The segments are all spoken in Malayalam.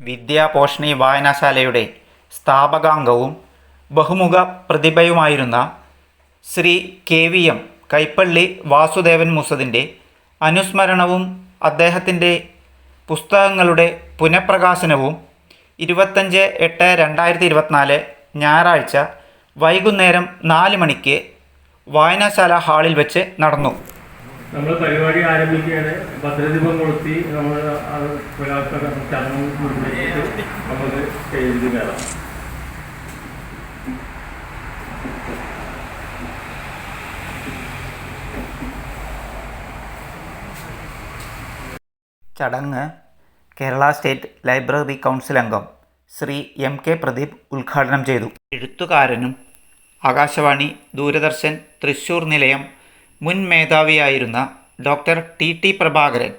വിദ്യാപോഷണി വായനശാലയുടെ സ്ഥാപകാംഗവും ബഹുമുഖ പ്രതിഭയുമായിരുന്ന Shri K V M Kaippally Vasudevan മുസദിന്റെ അനുസ്മരണവും അദ്ദേഹത്തിന്റെ പുസ്തകങ്ങളുടെ പുനഃപ്രകാശനവും ഇരുപത്തഞ്ച് എട്ട് രണ്ടായിരത്തി ഇരുപത്തിനാല് ഞായറാഴ്ച വൈകുന്നേരം നാല് മണിക്ക് വായനശാല ഹാളിൽ വെച്ച് നടന്നു. നമ്മൾ പരിപാടി ആരംഭിക്കുകയാണ്. ഭദ്രദീപം കൊളുത്തി നമ്മൾ നമുക്ക് സ്റ്റേജിൽ കയറാം. ചടങ്ങ് കേരള സ്റ്റേറ്റ് ലൈബ്രറി കൗൺസിൽ അംഗം ശ്രീ എം കെ പ്രദീപ് ഉദ്ഘാടനം ചെയ്തു. എഴുത്തുകാരനും ആകാശവാണി ദൂരദർശൻ തൃശൂർ നിലയം മുൻ മേധാവിയായിരുന്ന ഡോക്ടർ ടി ടി പ്രഭാകരൻ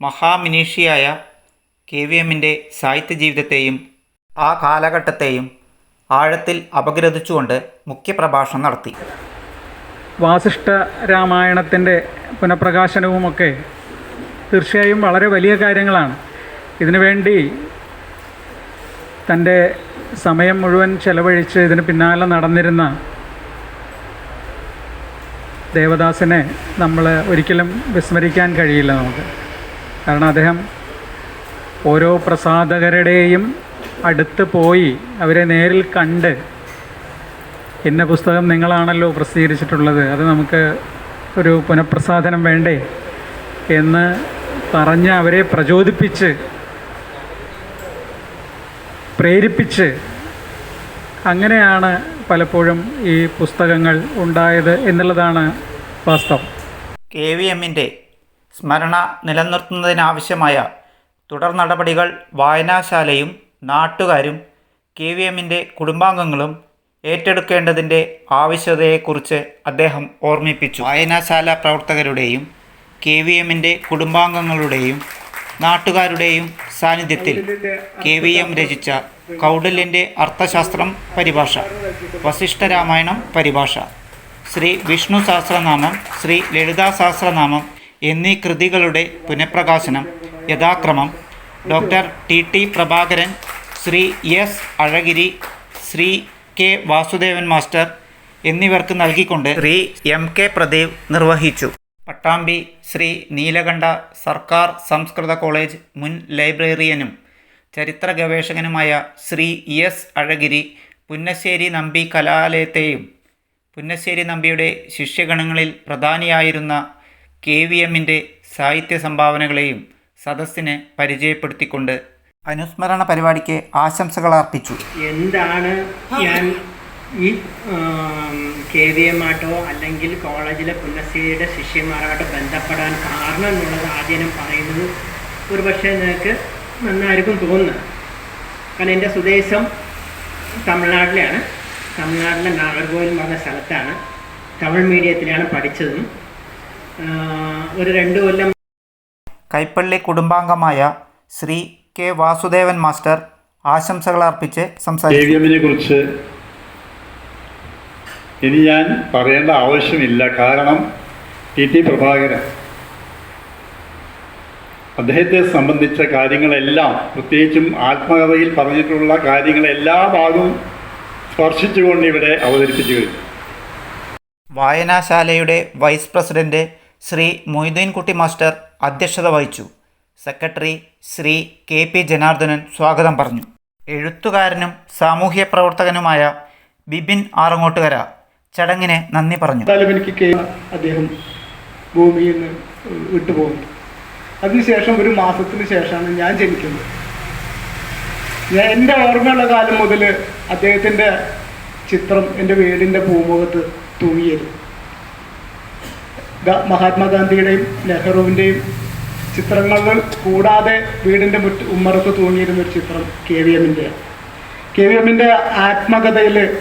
മഹാമിനീഷിയായ കെ വി എമ്മിന്റെ സാഹിത്യ ജീവിതത്തെയും ആ കാലഘട്ടത്തെയും ആഴത്തിൽ അപഗ്രഥിച്ചുകൊണ്ട് മുഖ്യപ്രഭാഷണം നടത്തി. വാസിഷ്ഠ രാമായണത്തിന്റെ പുനഃപ്രകാശനവുമൊക്കെ തീർച്ചയായും വളരെ വലിയ കാര്യങ്ങളാണ്. ഇതിനുവേണ്ടി തന്റെ സമയം മുഴുവൻ ചെലവഴിച്ച് ഇതിന് പിന്നാലെ നടന്നിരുന്ന ദേവദാസിനെ നമ്മൾ ഒരിക്കലും വിസ്മരിക്കാൻ കഴിയില്ല നമുക്ക്. കാരണം അദ്ദേഹം ഓരോ പ്രസാധകരുടെയും അടുത്ത് പോയി അവരെ നേരിൽ കണ്ട് ഇന്ന പുസ്തകം നിങ്ങളാണല്ലോ പ്രസിദ്ധീകരിച്ചിട്ടുള്ളത് അത് നമുക്ക് ഒരു പുനഃപ്രസാധനം വേണ്ടേ എന്ന് പറഞ്ഞ് അവരെ പ്രചോദിപ്പിച്ച് പ്രേരിപ്പിച്ച് അങ്ങനെയാണ് പലപ്പോഴും ഈ പുസ്തകങ്ങൾ ഉണ്ടായത് എന്നുള്ളതാണ് വാസ്തവം. കെ വി എമ്മിന്റെ സ്മരണ നിലനിർത്തുന്നതിനാവശ്യമായ തുടർ നടപടികൾ വായനാശാലയും നാട്ടുകാരും കെ വി എമ്മിന്റെ കുടുംബാംഗങ്ങളും ഏറ്റെടുക്കേണ്ടതിന്റെ ആവശ്യകതയെക്കുറിച്ച് അദ്ദേഹം ഓർമ്മിപ്പിച്ചു. വായനാശാല പ്രവർത്തകരുടെയും കെ വി എമ്മിന്റെ കുടുംബാംഗങ്ങളുടെയും നാട്ടുകാരുടെയും സാന്നിധ്യത്തിൽ കെ വി എം രചിച്ച കൗടില്യന്റെ അർത്ഥശാസ്ത്രം പരിഭാഷ. വസിഷ്ഠരാമായണം പരിഭാഷ. ശ്രീ വിഷ്ണു സഹസ്രനാമം ശ്രീ ലളിതാ സഹസ്രനാമം എന്നീ കൃതികളുടെ പുനഃപ്രകാശനം യഥാക്രമം doctor T. T. Prabhakaran Shri S. അഴഗിരി Shri K. Vasudevan master എന്നിവർക്ക് നൽകിക്കൊണ്ട് ശ്രീ എം. കെ. പ്രദീപ് നിർവഹിച്ചു. പട്ടാമ്പി ശ്രീ നീലകണ്ഠ സർക്കാർ സംസ്കൃത കോളേജ് മുൻ ലൈബ്രറിയനും ചരിത്ര ഗവേഷകനുമായ ശ്രീ എസ് അഴഗിരി പുന്നശ്ശേരി നമ്പി കലാലയത്തെയും പുന്നശ്ശേരി നമ്പിയുടെ ശിഷ്യഗണങ്ങളിൽ പ്രധാനിയായിരുന്ന കെ വി എമ്മിന്റെ സാഹിത്യ സംഭാവനകളെയും സദസ്സിനെ പരിചയപ്പെടുത്തിക്കൊണ്ട് അനുസ്മരണ പരിപാടിക്ക് ആശംസകൾ അർപ്പിച്ചു. എന്താണ് ഞാൻ ഈ കെ വി എം ആട്ടോ അല്ലെങ്കിൽ കോളേജിലെ പുന്നശ്ശേരിയുടെ ശിഷ്യന്മാരായിട്ട് ബന്ധപ്പെടാൻ കാരണം എന്നുള്ളത് ആദ്യം പറയുന്നത്. ഒരു പക്ഷേ നിങ്ങൾക്ക് നന്നായിരിക്കും തോന്നുന്നത്. കാരണം എന്റെ സ്വദേശം തമിഴ്നാട്ടിലാണ്. തമിഴ്നാട്ടിലെ നാഗർകോവിൽ എന്ന് പറഞ്ഞ സ്ഥലത്താണ്. തമിഴ് മീഡിയത്തിലാണ് പഠിച്ചതും. ഒരു രണ്ട് കൊല്ലം കൈപ്പള്ളി കുടുംബാംഗമായ ശ്രീ കെ വാസുദേവൻ മാസ്റ്റർ ആശംസകൾ അർപ്പിച്ച് സംസാരിച്ചു. കുറിച്ച് ഇനി ഞാൻ പറയേണ്ട ആവശ്യമില്ല. കാരണം ടി ടി പ്രഭാകരൻ അദ്ദേഹത്തെ സംബന്ധിച്ച കാര്യങ്ങളെല്ലാം പ്രത്യേകിച്ചും ആത്മകഥയിൽ പറഞ്ഞിട്ടുള്ള കാര്യങ്ങളെല്ലാ ഭാഗവും സ്പർശിച്ചുകൊണ്ട് ഇവിടെ അവതരിപ്പിച്ചു കഴിഞ്ഞു. വായനാശാലയുടെ vice president Shri Moideenkutty master അധ്യക്ഷത വഹിച്ചു. Secretary Shri K P Janardanan സ്വാഗതം പറഞ്ഞു. എഴുത്തുകാരനും സാമൂഹ്യ പ്രവർത്തകനുമായ ബിബിൻ ആറങ്ങോട്ടുകര ചടങ്ങിന് നന്ദി പറഞ്ഞു. എനിക്ക് അദ്ദേഹം ഭൂമിയിൽ നിന്ന് വിട്ടുപോകുന്നു. അതിനുശേഷം ഒരു മാസത്തിന് ശേഷമാണ് ഞാൻ ജനിക്കുന്നത്. ഞാൻ എന്റെ ഓർമ്മയുള്ള കാലം മുതൽ അദ്ദേഹത്തിന്റെ ചിത്രം എന്റെ വീടിന്റെ പൂമുഖത്ത് തൂങ്ങിയത്. മഹാത്മാഗാന്ധിയുടെയും നെഹ്റുവിന്റെയും ചിത്രങ്ങൾ കൂടാതെ വീടിന്റെ മുറ്റ ഉമ്മറത്ത് തൂങ്ങിയിരുന്ന ഒരു ചിത്രം കെ വി എമ്മിന്റെയാണ്. കെ വി എമ്മിന്റെ ആത്മകഥയിൽ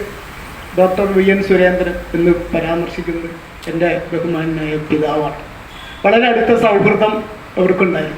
ഡോക്ടർ വി എൻ സുരേന്ദ്രൻ എന്ന് പരാമർശിക്കുന്നത് എന്റെ ബഹുമാനായ പിതാവാണ്. വളരെ അടുത്ത സൗഹൃദം కోరుకున్నాయి